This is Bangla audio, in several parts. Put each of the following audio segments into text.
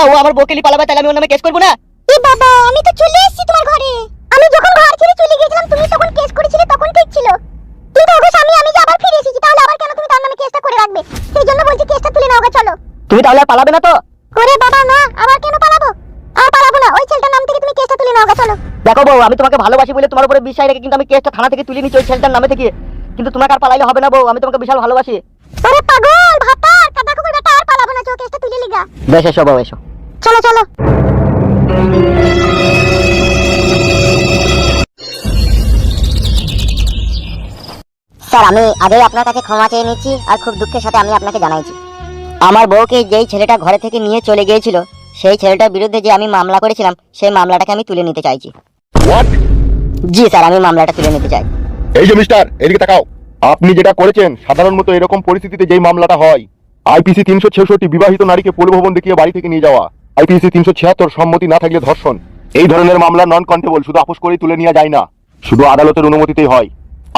না ও আমার বউকে নিয়ে পালাবে তাহলে আমি ওর নামে কেস করব না? এ বাবা আমি তো চলে এসেছি তোমার ঘরে। আমি যখন ঘর ছেড়ে চলে গিয়েছিলাম তুমি তখন কেস করেছিলে তখন ঠিক ছিল। কিন্তু ওগো স্বামী আমি যে আবার ফিরে এসেছি তাহলে আবার কেন তুমি তার নামে কেসটা করে রাখবে? সেই জন্য বলছি কেসটা তুলে নাও গা চলো। তুমি তাহলে পালাবে না তো? ওরে বাবা না আবার কেন পালাবো? আর পালাবো না ওই ছেলেটার নাম থেকে তুমি কেসটা তুলে নাও গা চলো। দেখো বউ আমি তোমাকে ভালোবাসি বলে তোমার উপরে বিশ্বাস রেখে কিন্তু আমি কেসটা থানা থেকে তুলে নিচ্ছি ওই ছেলেটার নামে থেকে। কিন্তু তোমাকে আর পালাইলে হবে না বউ আমি তোমাকে বিশাল ভালোবাসি। ওরে পাগল ভাতা কাদা কুকুর বেটা আর পালাবো না চো কেসটা তুলে লিগা বেশ এসো বউ এসো। চলো চলো। স্যার আমি আগেই আপনার কাছে ক্ষমা চেয়ে নিচ্ছি আর খুব দুঃখের সাথে আমি আপনাকে জানাইছি। আমার বউকে যেই ছেলেটা ঘরে থেকে নিয়ে চলে গিয়েছিল সেই ছেলেটার বিরুদ্ধে যে আমি মামলা করেছিলাম সেই মামলাটাকে আমি তুলে নিতে চাইছি। জি স্যার আমি মামলাটা তুলে নিতে চাই। এই যে মিস্টার এদিকে তাকাও। আপনি যেটা করেছেন সাধারণ মতো এরকম পরিস্থিতিতে যেই মামলাটা হয় আইপিসি তিনশো ছেষট্টি বিবাহিত নারীকে পরিভবন দেখিয়ে বাড়ি থেকে নিয়ে যাওয়া। আইপিসি তিনশো ছিয়াত্তর সম্মতি না থাকলে ধর্ষণ। এই ধরনের মামলা নন কন্টেবল শুধু আপোষ করেই তুলে নেওয়া যায় না। শুধু আদালতের অনুমতিতেই হয়।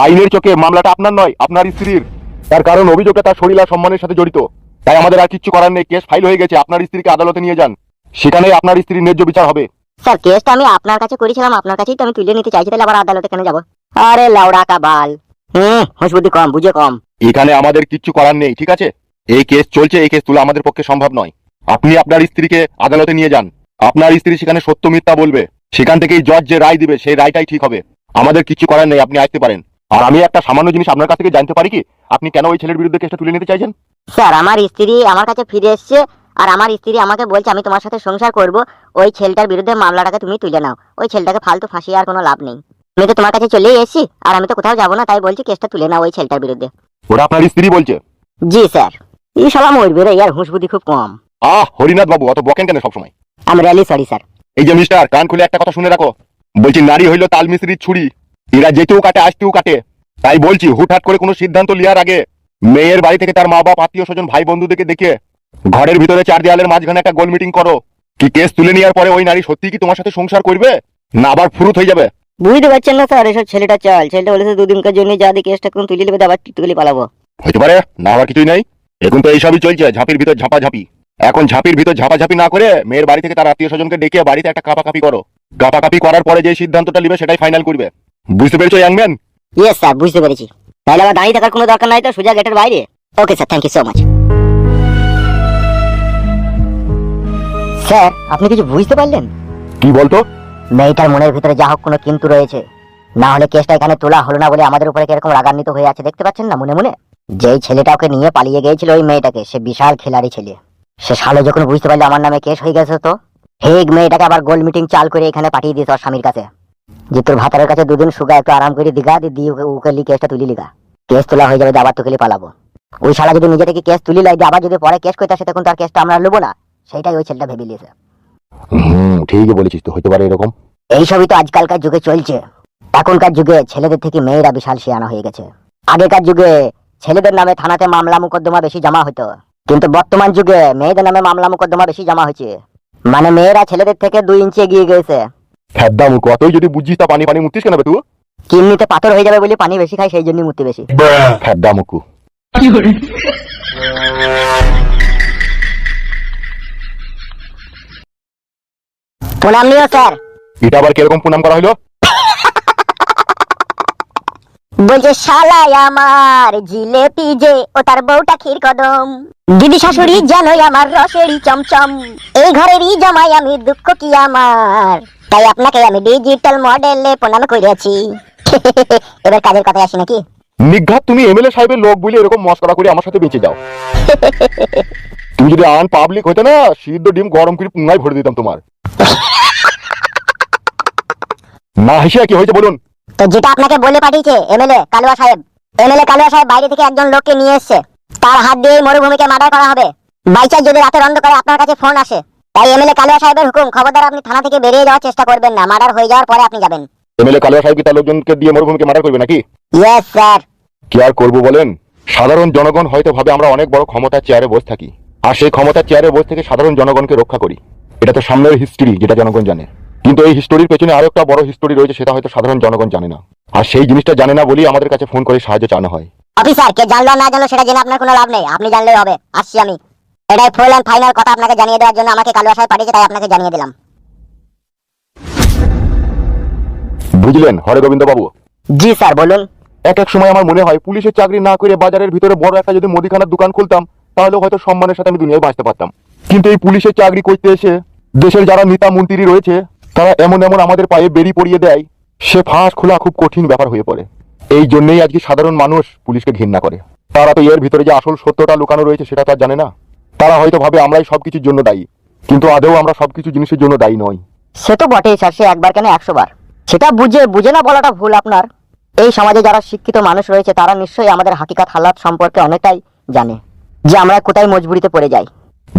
আইনের চোখে মামলাটা আপনার নয় আপনার স্ত্রীর। তার কারণ অভিযোগটা তার শরীর আর সম্মানের সাথে জড়িত। তাই আমাদের আর কিচ্ছু করার নেই কেস ফাইল হয়ে গেছে আপনার স্ত্রীকে আদালতে নিয়ে যান। সেখানে আপনার স্ত্রীর ন্যায্য বিচার হবে। স্যার কেসটা আমি আপনার কাছে করেছিলাম আপনার কাছেই তো আমি তুলে নিতে চাইছি তাহলে আবার আদালতে কেন যাব? আরে লাউড়া কাবাল। হুম হুঁশ কম বুঝে কম। এখানে আমাদের কিচ্ছু করার নেই ঠিক আছে? এই কেস চলছে এই কেস তোলা আমাদের পক্ষে সম্ভব নয়। আপনি আপনার স্ত্রীকে আদালতে নিয়ে যান। আপনার স্ত্রী সেখানে সত্য মিথ্যা বলবে। সেখান থেকেই জজ যে রায় দিবে সেই রায়টাই ঠিক হবে। আমাদের কিছু করার নেই আপনি আসতে পারেন। আর আমি একটা সামান্য জিনিস আপনার কাছ থেকে জানতে পারি কি? আপনি কেন ওই ছেলের বিরুদ্ধে কেসটা তুলে নিতে চাইছেন? স্যার আমার স্ত্রী আমার কাছে ফিরে এসছে আর আমার স্ত্রী আমাকে বলছে আমি তোমার সাথে সংসার করব। ওই ছেলেটার বিরুদ্ধে মামলাটাকে তুমি তুলে নাও। ওই ছেলেটাকে ফালতু ফাঁসিয়ে আর কোনো লাভ নেই। আমি তো তোমার কাছে চলেই এসেছি আর আমি তো কোথাও যাব না তাই বলছি কেসটা তুলে নাও ওই ছেলেটার বিরুদ্ধে। ওরা আপনার স্ত্রী বলছে? জি স্যার। এই শালা মরবে রে ইয়ার হুঁশ বুদ্ধি খুব কম। আহ হরিনাথ বাবু অত বকেন কেন সবসময়? আমি রিয়ালি সরি স্যার এই যে মিস্টার কান খুলে একটা কথা শুনে রাখো। বলছি নারী হইল তাল মিস্ত্রির ছুরি। এরা যেতেও কাটে আসতেও কাটে। তাই বলছি হুটহাট করে কোনো সিদ্ধান্ত লিয়ার আগে মেয়ের বাড়ি থেকে তার মা বাপ আত্মীয় স্বজন ভাই বন্ধুদেরকে দেখে ঘরের ভিতরে চার দেয়ালের মাঝখানে একটা গোল মিটিং করো। কি কেস তুলে নেওয়ার পরে ওই নারী সত্যি কি তোমার সাথে সংসার করবে? না আবার ফুরুত হয়ে যাবে? বুঝতে পারছেন না স্যার এসব ছেলেটা চল। ছেলেটা বলেছে দুদিনকার জন্য যা দিয়ে কেসটা কোন তুলে নেবে আবার টিকটুকলি পালাবো। হইতে পারে না হওয়ার কিছুই নাই। এখন তো এইসবই চলছে ঝাঁপির ভিতর ঝাঁপাঝাঁপি। এখন ঝাঁপির ভিতর ঝাঁপাঝাঁপি না করে মেয়ের বাড়ি থেকে তার আত্মীয় স্বজনকে ডেকে বাড়িতে একটা কাপাকাপি করো। কাপাকাপি করার পরে যে সিদ্ধান্তটা নিবে সেটাই ফাইনাল করবে। বুঝতে পেরেছ ইয়াংম্যান ইয়েস স্যার বুঝতে পেরেছি। তাহলে আমার দাঁড়িয়ে থাকার কোনো দরকার নাই তো সোজা গেটের বাইরে? Okay sir thank you so much sir আপনি কিছু বুঝতে পারলেন? কি বলতো? মেয়েটার মনের ভিতরে যা হোক কোনো কিন্তু রয়েছে। না হলে কেসটা এখানে তোলা হলো না বলে আমাদের উপরে কীরকম রাগান্বিত হয়ে আছে দেখতে পাচ্ছেন না মনে মনে? যেই ছেলেটা ওকে নিয়ে পালিয়ে গিয়েছিল ওই মেয়েটাকে সে বিশাল খেলাড়ি ছেলে। সে সালে যখন বুঝতে পারল আমার নামে কেস হয়ে গেছে তো হেগ মেয়েটাকে আবার গোল মিটিং চাল করে এখানে পাঠিয়ে দিয়েছে ওর স্বামীর কাছে। যে তোর ভাতারের কাছে দুদিন সুগা একটু আরাম করে দিঘা দিয়ে ওকে লি কেসটা তুলি লিগা। কেস তোলা হয়ে যাবে আবার তোকে পালাবো। ওই শালা যদি নিজে থেকে কেস তুলি লাই আবার যদি পরে কেস করতে আসে তখন তার কেসটা আমরা নেব না। সেটাই ওই ছেলেটা ভেবে নিয়েছে। হুম ঠিকই বলেছিস তো হতে পারে এরকম। এইসবই তো আজকালকার যুগে চলছে। এখনকার যুগে ছেলেদের থেকে মেয়েরা বিশাল শিয়ানা হয়ে গেছে। আগেকার যুগে ছেলেদের নামে থানাতে মামলা মোকদ্দমা বেশি জমা হতো। কিন্তু বর্তমান যুগে মেয়েদের নামে মামলা মোকদ্দমা বেশি জমা হয়েছে। মানে মেয়েরা ছেলেদের থেকে দুই ইঞ্চি এগিয়ে গেছে ফ্যাদ্দা মুখ অতই যদি বুঝিস তা পানি পানি মুতিস কেন তুই কিডনিতে পাথর হয়ে যাবে বলে পানি বেশি খাই সেই জন্যই মূর্তি বেশি। ফ্যাদ্দা মুকু প্রণাম নিও স্যার। এটা আবার কীরকম প্রণাম করা হলো? বলছে শালাই আমার জিলেপি যে ও তার বউটা ক্ষীর কদম দিদি শাশুড়ি জানোই আমার রসেরই চমচম। এই ঘরেরই জামাই আমি দুঃখ কি আমার? তাই আপনাকে আমি ডিজিটাল মডেলে প্রণাম করিয়াছি। এবার কাজের কথায় আসি নাকি? নিঘাত তুমি এমএলএ সাহেবের লোক বলে এরকম মস্করা করে আমার সাথে বেঁচে যাও। তুমি যদি আন পাবলিক হইতে না সিদ্ধ ডিম গরম করে পুঙ্গায় ভরে দিতাম তোমার। না হেসে কি হয়েছে বলুন? তো যেটা আপনাকে বলে পাঠিয়েছে এমএলএ কালুয়া সাহেব এমএলএ কালুয়া সাহেব বাইরে থেকে একজন লোককে নিয়ে এসেছে। তার হাত দিয়ে মরুভূমিকে মার্ডার করা হবে। বাইচার যদি রাতের অন্ধকারে আপনার কাছে ফোন আসে তাই এমএলএ কালুয়া সাহেবের হুকুম খবরদার আপনি থানা থেকে বেরিয়ে যাওয়ার চেষ্টা করবেন না মার্ডার হয়ে যাওয়ার পরে আপনি যাবেন। এমএলএ কালিয়া সাহেব কি তার লোকজনকে দিয়ে মরুভূমিকে মার্ডার করবে নাকি? ইয়েস স্যার কি আর করব বলেন? সাধারণ জনগণ হয়তো ভাবে আমরা অনেক বড় ক্ষমতার চেয়ারে বসে থাকি আর সেই ক্ষমতার চেয়ারে বসে থেকে সাধারণ জনগণকে রক্ষা করি। এটা তো সামনের হিস্ট্রি যেটা জনগণ জানে। কিন্তু এই হিস্টোরির পেছনে আরও একটা বড় হিস্টোরি রয়েছে সেটা হয়তো সাধারণ জনগণ জানে না। আর সেই জিনিসটা জানে না বলেই আমাদের কাছে ফোন করে সাহায্য চানো হয়। অফিসার কে জানলো না জানলো সেটা জেনে আপনার কোনো লাভ নেই। আপনি জানলেই হবে। আসছি আমি। এটাই ফুল অ্যান্ড ফাইনাল কথা আপনাকে জানিয়ে দেওয়ার জন্য আমাকে কালু আসায় পাঠিয়েছে তাই আপনাকে জানিয়ে দিলাম। বুঝলেন হরে গোবিন্দ বাবু জি স্যার বলুন। এক এক সময় আমার মনে হয় পুলিশের চাকরি না করে বাজারের ভিতরে বড় একটা যদি মুদিখানার দোকান খুলতাম তাহলে হয়তো সম্মানের সাথে আমি দুনিয়ায় বাঁচতে পারতাম। কিন্তু এই পুলিশের চাকরি করতে এসে দেশের যারা নেতা মন্ত্রী রয়েছে তারা এমন এমন আমাদের পায়ে বেরি পড়িয়ে দেয় সে ফাঁস খোলা খুব কঠিন ব্যাপার হয়ে পড়ে। এই জন্যই আজকে সাধারণ মানুষ পুলিশকে ঘৃণা করে। তারা তো এর ভিতরে যে আসল সত্যটা লুকানো রয়েছে সেটা তার জানে না। তারা হয়তো ভাবে আমরাই সবকিছুর জন্য দায়ী কিন্তু আদৌ আমরা সবকিছু জিনিসের জন্য দায়ী নই। সে তো বটেই স্যার সে একবার কেন একশো বার। সেটা বুঝে বুঝে না বলাটা ভুল আপনার। এই সমাজে যারা শিক্ষিত মানুষ রয়েছে তারা নিশ্চয়ই আমাদের হাকিকাত হালাত সম্পর্কে অনেকটাই জানে যে আমরা কোথায় মজবুরিতে পড়ে যাই।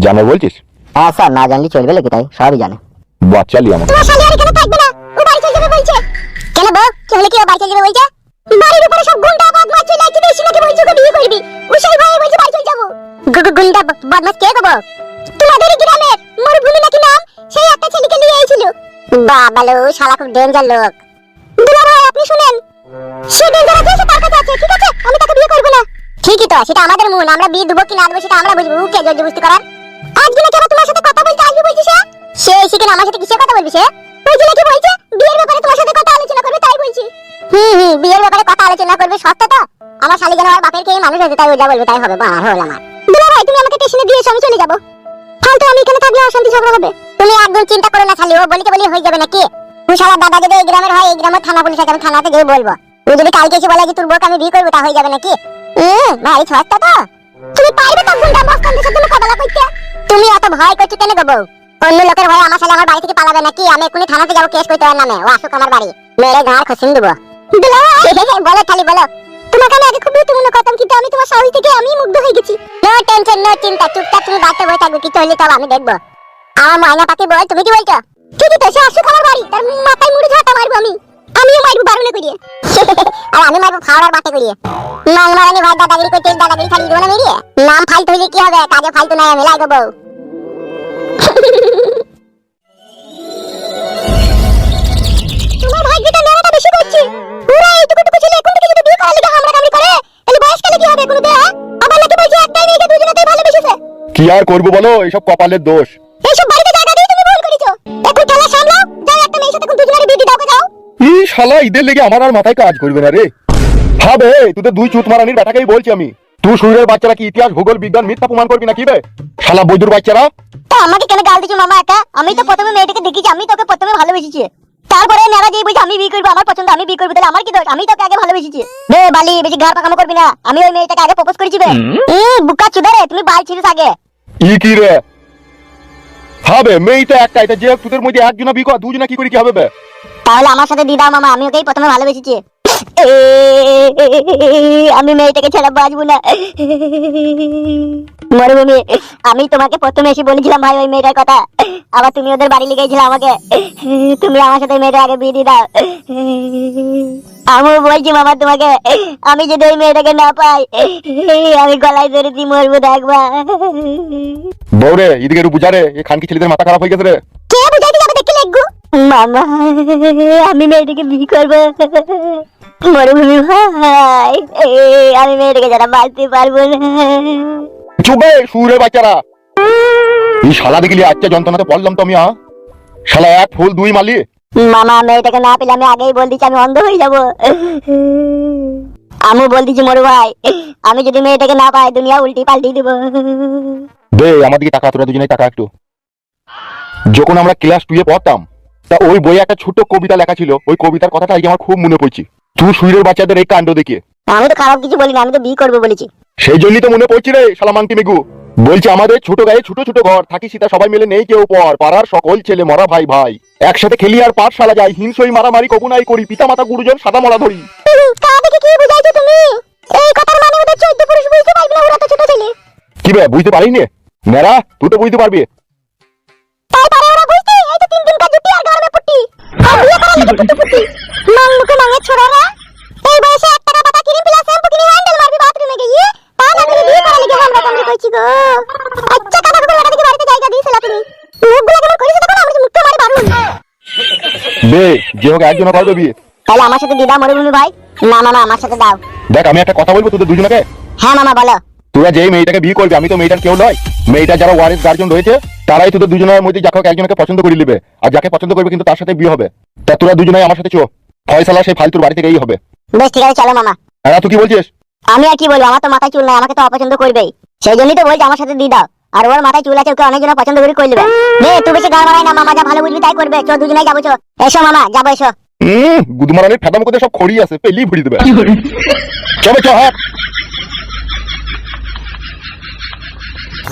জানে বলছিস? হ্যাঁ স্যার না জানলে চলবে লেগে তাই? সবই জানে। বাচ্চা লি আমার তোমার শালি আর এখানে থাকবে না। ও বাড়ি চলে যাবে বলছে। কেন বউ? কি হলে কি ও বাড়ি চলে যাবে বলছে? বাড়ির উপরে সব গুন্ডা বদমাশ চলে আসছে দেশি নাকি বলছে বিয়ে করবি। ও ভাই বলছে বাড়ি চলে যাব। গুন্ডা বদমাশ কে গো? তোমাদের গ্রামের মরুভূমি নাকি নাম? সেই একটা ছেলেকে নিয়ে এসেছিল। বাবা লো, শালা খুব ডেঞ্জার লোক। দুলা ভাই, আপনি শুনেন? সে ডেঞ্জার আছে তার কাছে আছে, ঠিক আছে? আমি তাকে বিয়ে করব না। ঠিকই তো, সেটা আমাদের মন, আমরা বিয়ে দেবো কি না দেবো সেটা আমরা বুঝব। কে জর্জ বুঝতে করার। আজকে নাকি আবার তোমার সাথে কথা বলতে আসবে বলছিস সে? সে কিনা আমার সাথে কিসের কথা বলবি সে? ওই যে নাকি বলছে, বিয়ের ব্যাপারে তোমার সাথে কথা আলোচনা করবে, তাই বলছি। শালি ভাই, তুমি আমাকে তুমি একদম শালি তুমি তুমি অত ভয় করছ কেন গো বউ? অন্য লোকের ভয়ে আমার সাথে আমার বাড়ি থেকে পালাবে নাকি? আমি এক্ষুনি থানাতে যাব, কেস করতে ওর নামে ও আসুক আমার বাড়ি। মেরে ঘাড় খসিন দেবো। বলো খালি বলো তোমাকে আমি আগে খুব গুরুত্বপূর্ণ করতাম কিন্তু আমি তোমার সাহস থেকে আমি মুগ্ধ হয়ে গেছি। নো টেনশন নো চিন্তা চুপচাপ তুমি বাড়িতে বসে থাকবে কিছু হলে তবে আমি দেখব। আমার মায়না পাখি বল তুমি কি বলছো? ঠিকই তো সে আসুক আমার বাড়ি তার মাথায় মুড়ে ঝাঁটা মারবো আমি। আমিও মারবো বারুলে করিয়ে আর আমি মারবো ফাওড়ার বাটে করিয়ে নাং মারানি ভাই দাদাগিরি করতে দাদাগিরি ছাড়িয়ে দেবো না মেরিয়ে নাম ফালতু কি হবে? কাজে ফালতু নাই আমি লাগবো। কি আর করব বলো? এসব কপালের দোষ। এইসব বাড়িতে জায়গা দিয়ে তুমি ভুল করেছ। এখন খেলা সামলাও যাও একটা মেয়ের সাথে দুজনের বিয়ে দাও যাও। ই শালা ঈদের লেগে আমার আর মাথায় কাজ করবে না রে। হবে তোদের দুই চুত মারানির বেটাকেই বলছি আমি। তুই শরীরের বাচ্চারা কি ইতিহাস ভূগোল বিজ্ঞান মিথ্যা প্রমাণ করবি না কি বে? শালা বৈদুর বাচ্চারা। তা আমাকে কেন গাল দিছো মামা একা? আমি তো প্রথমে মেয়েটাকে দেখেছি আমি তোকে প্রথমে ভালোবেসেছি। তারপরে নেড়া দিয়ে বলছি আমি বিয়ে করব আমার পছন্দ আমি বিয়ে করব তাহলে আমার কি দোষ? আমি তোকে আগে ভালোবেসেছি। বালি বেশি ঘর পাকামো করবি না। আমি ওই মেয়েটাকে আগে প্রপোজ করেছি বে। বুকা চুদারে তুমি বাল ছিলিস আগে। যে তোদের মধ্যে বিকো কি করে কি হবে তাহলে আমার সাথে দিদা মামা আমি ওকেই প্রথমে ভালোবেসেছি। আমি মেয়েটাকে ছাড়া বাঁচবো না। মরুভূমি, আমি তোমাকে প্রথমে এসে বলেছিলাম ভাই ওই মেয়েটার কথা। আবার তুমি ওদের বাড়ি লিখেছিল আমাকে। তুমি আমার সাথে মেয়েটা আগে বিয়ে দিয়ে দাও। আমি বলছি, মামা, তোমাকে আমি যদি ওই মেয়েটাকে না পাই, আমি গলায় ধরে দিয়ে মরবো দেখবা বৌরে এদিকে একটু বুঝারে এই খানকি ছেলেদের মাথা খারাপ হয়ে গেছে রে। মামা আমি মেয়েটাকে বিয়ে করব। মরুভূমি ভাই আমি মেয়েটাকে যারা বাঁচতে পারব না। চুপে সুরের বাচ্চারা। এই শালা দেখলি আচ্ছা যন্ত্রণাতে পড়লাম তো আমি আ? শালা এক ফুল দুই মালি। মামা মেয়েটাকে না পেলে আমি আগেই বল দিচ্ছি আমি অন্ধ হয়ে যাব। আমি বল দিচ্ছি মরু ভাই আমি যদি মেয়েটাকে না পাই দুনিয়া উল্টি পাল্টি দিব। দে আমার দিকে টাকা তোরা দুজনেই টাকা একটু। যখন আমরা ক্লাস টুয়ে পড়তাম তা ওই বইয়ে একটা ছোট কবিতা লেখা ছিল। ওই কবিতার কথাটা আজকে আমার খুব মনে পড়ছে। তুই সুরের বাচ্চাদের এই কাণ্ড দেখে। আমি তো খারাপ কিছু বলিনি আমি তো বিয়ে করব বলেছি। সেই জন্যই তো মনে পড়ছে রে সালামান্তি মেগু বলছে আমাদের ছোট গায়ে ছোট ছোট ঘর থাকি সীতা সবাই মিলে নেই কেউ পর। পাড়ার সকল ছেলে মরা ভাই ভাই। একসাথে খেলি আর পাঠশালা যাই হিংসই মারামারি কবুনাই করি পিতা মাতা গুরুজন সাদা মরা ধরি। মানে কি বে বুঝতে পারিনি? নেরা তুই তো বুঝতে পারবি। তো তিন দিন কাজ আর গরমে পুটি। আর বিয়ে করার লিগে পুটি পুটি। মাং মুখে মাঙে ছোড়ারা এই বয়সে এক টাকা পাতা কিনে প্লাস শ্যাম্পু কিনে হ্যান্ডেল মারবি বাথরুমে গিয়ে। তা না করে বিয়ে করার লিগে আমরা কইছি গো? আচ্ছা বলে ওটা দিকে বাড়িতে জায়গা দিয়েছিল তুমি মুখগুলো কেমন করেছ তখন আমরা মুখটা মারি বারুন বে যে হোক একজন করবে বিয়ে। তাহলে আমার সাথে দিদা মরুভূমি ভাই। না মামা আমার সাথে দাও। দেখ আমি একটা কথা বলব তোদের দুজনকে? হ্যাঁ মামা বলো। তোরা যেই মেয়েটাকে বিয়ে করবি আমি তো মেয়েটার কেউ নয় মেয়েটার যারা ওয়ারিস গার্জন রয়েছে তারাই তোদের দুজনের মধ্যে যাকে একজনকে পছন্দ করে নেবে। আর যাকে পছন্দ করবে কিন্তু তার সাথে বিয়ে হবে। তা তোরা দুজনেই আমার সাথে চো। ফয়সালা সেই ফালতুর বাড়ি থেকেই হবে। বেশ ঠিক আছে চলো মামা। হ্যাঁ তুই কি বলছিস? আমি আর কি বলব? আমার তো মাথায় চুল নাই আমাকে তো অপছন্দ করবেই। সেই জন্যই তো বলছি আমার সাথে দিয়ে দাও। আর ওর মাথায় চুল আছে ওকে অনেকজন পছন্দ করে করবে নে তুই বেশি গান মারাই না মামা যা ভালো বুঝবি তাই করবে। চো দুজনেই যাব চো এসো মামা যাব এসো। হুম গুদমারানির ফেদাম করে সব খড়ি আছে পেলি ভুড়ি দেবে। চবে চ হ্যাঁ।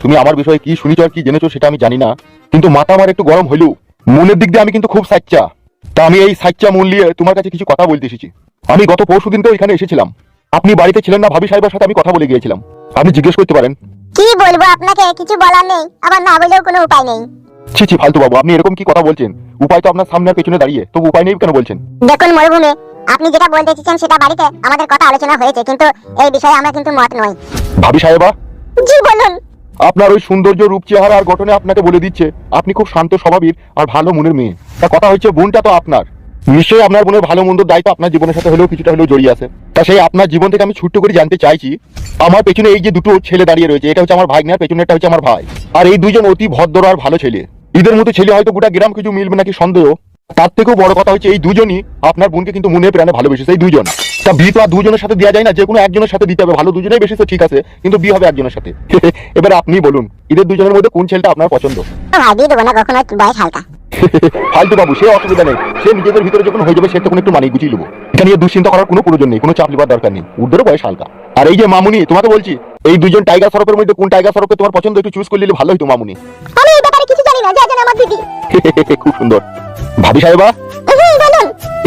তুমি আমার বিষয়ে কি শুনিছো আর কি জেনেছো সেটা আমি জানি না। কিন্তু মাথা আমার একটু গরম হইল মনের দিক দিয়ে আমি কিন্তু খুব সাচ্চা তা আমি এই সাচ্চা মন নিয়ে তোমার কাছে কিছু কথা বলতে এসেছি। আমি গত পরশু দিন তো এখানে এসেছিলাম। আপনি বাড়িতে ছিলেন না ভাবি সাহেবের সাথে আমি কথা বলে গিয়েছিলাম। আপনি জিজ্ঞেস করতে পারেন। কি বলব আপনাকে? কিছু বলার নেই। আবার না বলেও কোনো উপায় নেই। ছি ছি ফালতু বাবু আপনি এরকম কি কথা বলছেন? উপায় তো আপনার সামনে আর পেছনে দাঁড়িয়ে। তবু উপায় নেই কেন বলছেন? দেখুন মরুভূমি আপনি যেটা বলতে চেয়েছেন সেটা বাড়িতে আমাদের কথা আলোচনা হয়েছে কিন্তু এই বিষয়ে আমরা কিন্তু মত নই। ভাবি সাহেবা? জি বলুন। আপনার ওই সৌন্দর্য রূপ চেহারা আর গঠনে আপনাকে বলে দিচ্ছে, আপনি খুব শান্ত স্বভাবের আর ভালো মনের মেয়ে। তা কথা হচ্ছে বোনটা তো আপনার। নিশ্চয়ই আপনার বোনের ভালো মন্দ দায়িত্ব আপনার জীবনের সাথে হলেও কিছুটা হলেও জড়িয়ে আছে। তা সেই আপনার জীবন থেকে আমি ছোট্ট করে জানতে চাইছি, আমার পেছনে এই যে দুটো ছেলে দাঁড়িয়ে রয়েছে, এটা হচ্ছে আমার ভাগ্নের পেছনেরটা হচ্ছে আমার ভাই। আর এই দুজন অতি ভদ্র আর ভালো ছেলে। এদের মতো ছেলে হয়তো গোটা গ্রাম কিছু মিলবে নাকি সন্দেহ তার থেকেও বড় কথা হচ্ছে এই দুজনই আপনার বোনকে কিন্তু মনে প্রাণে ভালোবেসেছে এই দুজন। তা বিয়ে তো আর দুজনের সাথে দেওয়া যায় না যে কোনো একজনের সাথে দিতে হবে ভালো দুজনেই বেশি তো ঠিক আছে কিন্তু বিয়ে হবে একজনের সাথে। এবার আপনি বলুন এদের দুজনের মধ্যে কোন ছেলেটা আপনার পছন্দ? ফালতু বাবু সে অসুবিধা নেই সে নিজেদের ভিতরে যখন হয়ে যাবে সে তখন একটু মানিয়ে গুছিয়ে নেব। এটা নিয়ে দুশ্চিন্তা করার কোনো প্রয়োজন নেই কোনো চাপ নেবার দরকার নেই উর্দেরও বয়স হালকা। আর এই যে মামুনি তোমাকে বলছি এই দুজন টাইগার সরপের মধ্যে কোন টাইগার সরপকে তোমার পছন্দ একটু চুজ করে নিলে ভালো হতো মামুনি। আমি এই ব্যাপারে কিছু জানি না যা জানে আমার দিদি খুব সুন্দর। ভাবি সাহেবা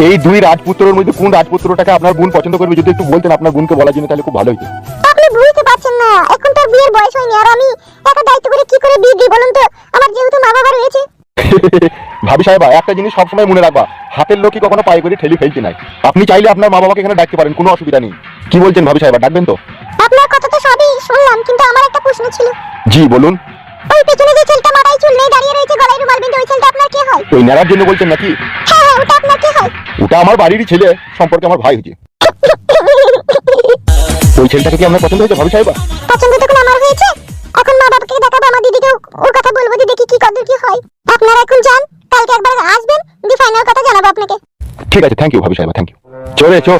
এই দুই রাজপুত্রের মধ্যে কোন রাজপুত্রটাকে আপনার বোন পছন্দ করবে? যদি একটু বলতেন আপনার বোনকে বলার জন্য তাহলে খুব ভালো হতো আপনি বুঝতে পারছেন না। এখন তো বিয়ের বয়স হয়নি। আর আমি একা দায়িত্ব করে কি করে বিয়ে দিই বলুন তো? আমার যেহেতু মা বাবা রয়েছে। ভাবি সাহেবা একটা জিনিস সবসময় মনে রাখবা। হাতের লোকই কখনো পায়ে করে ঠেলি ফেলতে নাই। আপনি চাইলে আপনার মা বাবাকে এখানে ডাকতে পারেন কোনো অসুবিধা নেই। কি বলছেন ভাবি সাহেবা ডাকবেন তো? আপনার কথা তো সবই শুনলাম কিন্তু আমার একটা প্রশ্ন ছিল। জি বলুন। ওই পেছনে যে ছেলেটা মাথায় চুল নেই দাঁড়িয়ে রয়েছে গলায় রুমাল বেঁধে ওই ছেলেটা আপনার কে হয়? ওই নেড়ার জন্য বলছেন নাকি? হ্যাঁ হ্যাঁ ওটা আপনার কে হয়? ওটা আমার বাড়িরই ছেলে সম্পর্কে আমার ভাই হচ্ছে। ওই ছেলেটাকে কি আপনার পছন্দ হয়েছে ভাবি সাহেবা পছন্দ তখন আমার হয়েছে? এখন মা বাবাকে দেখাবো আমার দিদিকে ওর কথা বলব যে দেখি কি কদর কি হয়। আপনারা এখন যান কালকে একবার আসবেন দি ফাইনাল কথা জানাব আপনাকে। ঠিক আছে থ্যাংক ইউ ভাবি সাহেবা থ্যাংক ইউ চলে চো।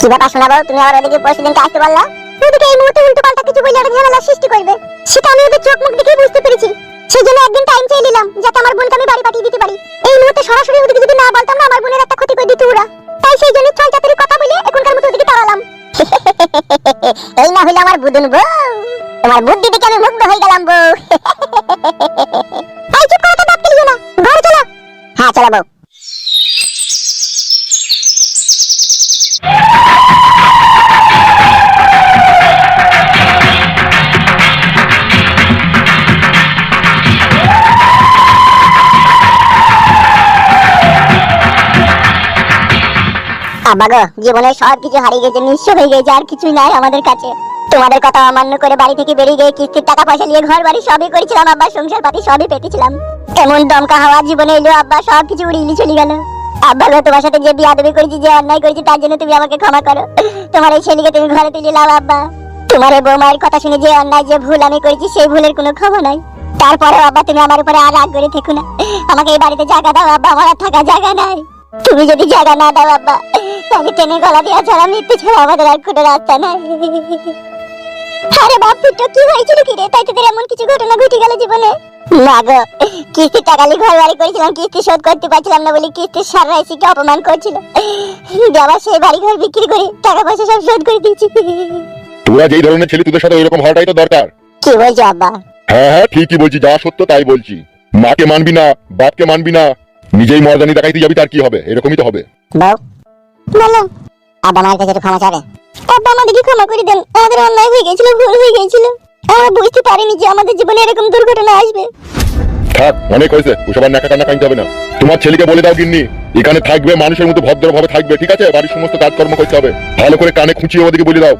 কি ব্যাপার শোনাবো? তুমি আবার ওদিকে প্রেসিডেন্ট আসতে বললা? ওদিকে এই মুহূর্তে উল্টো বলে একটা ঝামেলা সৃষ্টি করবে। সেটা আমি ওদের চোখ মুখ দেখে বুঝতে পেরেছি। সেই জন্য একদিন টাইম চেয়ে নিলাম, যাতে আমার বোনকে আমি বাড়ি পাঠিয়ে দিতে পারি। এই মুহূর্তে সরাসরি ওদিকে যদি না বলতাম না, আমার বোনের একটা ক্ষতি করে দিত ওরা। তাই সেই জন্য ছয় চাতুরি কথা বলে এখনকার মতো ওদিকে তাড়ালাম এই না হইলে আমার বুদুন বউ, তোমার বুদ্ধি দেখে আমি মুগ্ধ হয়ে গেলাম বউ। তাই চুপ করে তো দাঁত না। ঘরে চলো। হ্যাঁ চলো বউ। আব্বা জীবনে সব কিছু হারিয়ে গেছে, নিঃস্ব হয়ে গেছে, আর কিছুই নাই আমাদের কাছে। তোমাদের কথা অমান্য করে বাড়ি থেকে বেরিয়ে গিয়ে কিস্তির টাকা পয়সা নিয়ে ঘর বাড়ি সবই করেছিলাম, আব্বা সংসার পাতি সবই পেতেছিলাম। এমন দমকা হাওয়া জীবনে এলো, আব্বা, সব কিছু উড়িয়ে চলে গেল। আব্বা গো, তোমার সাথে যে বিয়াদবি করেছি, যে অন্যায় করেছি, তার জন্য তুমি আমাকে ক্ষমা করো। তোমার এই ছেলেকে তুমি ঘরে তুলে নাও আব্বা। তোমার এই বৌমায়ের কথা শুনে যে অন্যায়, যে ভুল আমি করেছি, সেই ভুলের কোনো ক্ষমা নাই। তারপরে আব্বা, তুমি আমার উপরে আর রাগ করে থেকো না। আমাকে এই বাড়িতে জায়গা দাও, আব্বা, আমার থাকা জায়গা নাই। তুমি যদি জায়গা না দাও, আব্বা তাহলে টেনে গলা দেওয়া ছাড়া মৃত্যু ছাড়া আমাদের আর কোনো রাস্তা নাই। আরে বাপ তো কি হয়েছিল কি রে? তাই তোদের এমন কিছু ঘটনা ঘটে গেল জীবনে? না গো কিস্তি টাকা নিয়ে ঘর বাড়ি করেছিলাম কিস্তি শোধ করতে পারছিলাম না বলে কিস্তির সারা এসিকে অপমান করছিল। আবার সেই বাড়ি ঘর বিক্রি করে টাকা পয়সা সব শোধ করে দিয়েছি। তোরা যেই ধরনের ছেলে তোদের সাথে এরকম হওয়াটাই তো দরকার। কি বলছো আব্বা? হ্যাঁ হ্যাঁ ঠিকই বলছি যা সত্য তাই বলছি। মাকে মানবি না বাপকে মানবি না নিজেই মর্দানি দেখাইতে যাবি তার কি হবে? এরকমই তো হবে। বউ বলো আব্বা আমার কাছে ক্ষমা চাবে। আব্বা আমাদেরকে ক্ষমা করে দেন। আমাদের অন্যায় হয়ে গেছিল ভুল হয়ে গেছিল। আমরা বুঝতে পারিনি যে আমাদের জীবনে এরকম দুর্ঘটনা আসবে। থাক অনেক হয়েছে। ওসব আর নাকা কান্না হবে না। তোমার ছেলেকে বলে দাও গিন্নি। এখানে থাকবে মানুষের মতো ভদ্রভাবে থাকবে ঠিক আছে? বাড়ির সমস্ত কাজকর্ম করতে হবে। ভালো করে কানে খুঁচিয়ে ওদিকে বলে দাও।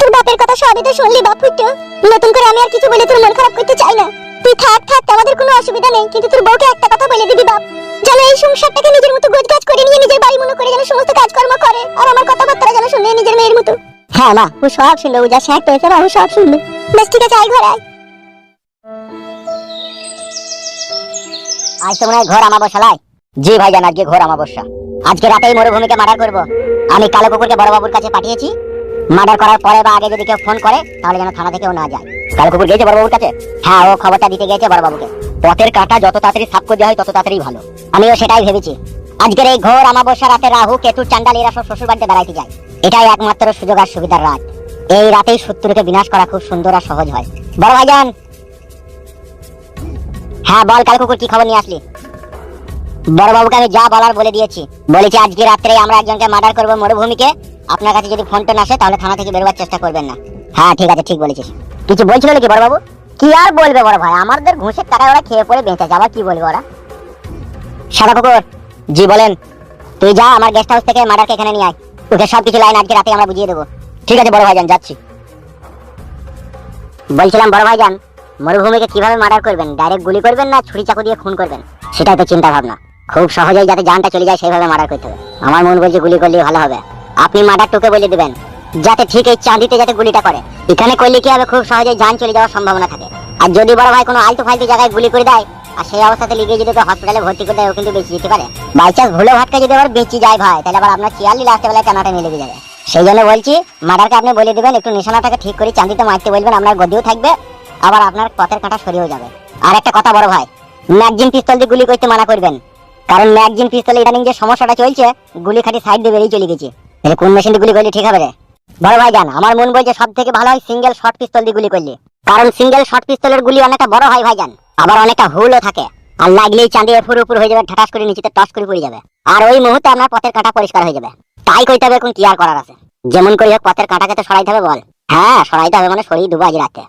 তোর বাপের কথা সবই তো শুনলি বাপ ফুটো নতুন করে আমি আর কিছু বলে তোর মন খারাপ করতে চাই না। তুই থাক থাক, আমাদের কোনো অসুবিধা নেই, কিন্তু তোর বউকে একটা কথা বলে দিবি, বাপ। যেন এই সংসারটাকে নিজের মতো গোছগাছ করে নিয়ে নিজের বাড়ি মনে করে যেন সমস্ত কাজকর্ম করে, আর আমার যেন শুনে নিজের মেয়ের মতো। হ্যাঁ মা, ও সব শুনলো, ও যা পেয়েছে ও সব শুনলো। বেশ, ঠিক আছে, আয় ঘরে, আয়। আজ তো মনে হয় ঘর জি ভাইজান, আজকে ঘর আমাবস্যা। আজকে রাতেই মরুভূমিকে মার্ডার করব। আমি কালো কুকুরকে বড়বাবুর কাছে পাঠিয়েছি। মার্ডার করার পরে বা আগে যদি কেউ ফোন করে, তাহলে যেন থানা থেকেও না যায়। কালো কুকুর গেছে বড়বাবুর কাছে? হ্যাঁ ও খবরটা দিতে গেছে বড়বাবুকে। পথের কাটা যত তাড়াতাড়ি সাফ করে হয় তত তাড়াতাড়ি ভালো। আমিও সেটাই ভেবেছি। আজকের এই ঘোর আমাবস্যা রাতে রাহু কেতু চান্ডাল এরা সব শ্বশুর বাড়িতে বেড়াইতে যায়। এটাই একমাত্র সুযোগ আর সুবিধার রাত। এই রাতেই শত্রুকে বিনাশ করা খুব সুন্দর আর সহজ হয়। বড় ভাইজান! হ্যাঁ বল কাল কুকুর কি খবর নিয়ে আসলি? বড়বাবুকে আমি যা বলার বলে দিয়েছি। বলেছি আজকে রাত্রে আমরা একজনকে মার্ডার করব মরুভূমিকে। আপনার কাছে যদি ফোন টোন আসে, তাহলে থানা থেকে বেরোবার চেষ্টা করবেন না। হ্যাঁ ঠিক আছে, ঠিক বলেছিস। কিছু বলছিল নাকি বড়বাবু কি আর বলবে বড় ভাই? আমাদের ঘুষের টাকা ওরা খেয়ে পড়ে বেঁচে যাবার কি বলবে ওরা? সাদা কুকুর, জি বলেন, তুই যা আমার গেস্ট হাউস থেকে মার্ডারকে এখানে নিয়ে আয়। ওকে সব কিছু লাইন আজকে রাতে আমরা বুঝিয়ে দেবো। ঠিক আছে বড় ভাইজান যাচ্ছি। বলছিলাম, বড় ভাইজান মরুভূমিকে কীভাবে মার্ডার করবেন? ডাইরেক্ট গুলি করবেন না ছুরি চাকু দিয়ে খুন করবেন? সেটাই তো চিন্তা ভাবনা। খুব সহজেই যাতে জানটা চলে যায়, সেইভাবে মার্ডার করতে হবে। আমার মন বলছে গুলি করলেই ভালো হবে। আপনি মার্ডার টুকে বলে দিবেন। যাতে ঠিক এই চাঁদিতে যাতে গুলিটা করে। এখানে করলে কি হবে? খুব সহজে জান চলে যাওয়ার সম্ভাবনা থাকে। আর যদি বড় ভাই কোনো আলতু ফালতু জায়গায় গুলি করে দেয়, আর সেই অবস্থাতে লিগে যদি হসপিটালে ভর্তি করে দেয়, ও কিন্তু বেঁচে যেতে পারে। বাই চান্স ভুলে ভাটকা যদি আবার বেঁচে যায় ভাই, তাহলে আবার আপনার চিয়ারলি লাস্টে বেলায় নিয়ে লেগে যাবে। সেই জন্য বলছি, মার্ডারকে আপনি বলে দিবেন, একটু নিশানাটাকে ঠিক করে চাঁদিতে মারতে বলবেন, আপনার গদিও থাকবে, আবার আপনার পথের কাঁটা সরিয়েও যাবে। আর একটা কথা বড় ভাই, ম্যাগজিন পিস্তল দিয়ে গুলি করতে মানা করবেন। কারণ ম্যাগজিন পিস্তলে ইদানিং যে সমস্যাটা চলছে, গুলি খাটি সাইড দিয়ে বেরিয়ে চলে গেছে। তাহলে কোন মেশিন দিয়ে গুলি করলে ঠিক হবে রে? বড় ভাইজান আমার মন বলছে সব থেকে ভালো হয় সিঙ্গেল শর্ট পিস্তল দিয়ে গুলি করলে। কারণ সিঙ্গেল শর্ট পিস্তলের গুলি অনেকটা বড় হয় ভাই জান। আবার অনেকটা হুলও থাকে। আর লাগলেই চাঁদে এফুর উপর হয়ে যাবে, ঠাটাস করে নিচেতে টস করে পড়ে যাবে। আর ওই মুহূর্তে আপনার পথের কাটা পরিষ্কার হয়ে যাবে। তাই কইতে হবে এখন কি আর করার আছে। যেমন করে হোক, পথের কাটাকে তো সরাইতে হবে বল। হ্যাঁ সরাইতে হবে মানে শরীর ডুবো আজ রাতে।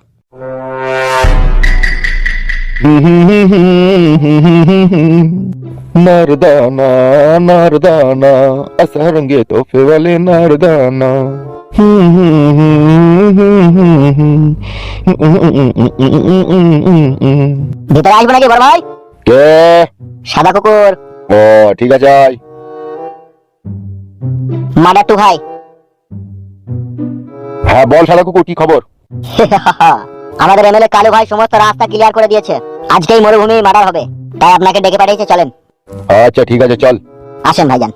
নারদানা নারদানা আসরঙ্গে তোফে वाले নারদানা। ভিতরে আসব নাকি বড় ভাই? কে? সাদা কুকুর। ও ঠিক আছে আয়। মার্ডার টু ভাই। হ্যাঁ বল শালা কুকুর কি খবর? আমাদের এমএলএ কালু ভাই সমস্ত রাস্তা ক্লিয়ার করে দিয়েছে। আজকেই মরুভূমি মার্ডার হবে। তাই আপনাকে ডেকে পাঠিয়েছে চলেন। আচ্ছা ঠিক আছে চল। আসেন ভাইজান।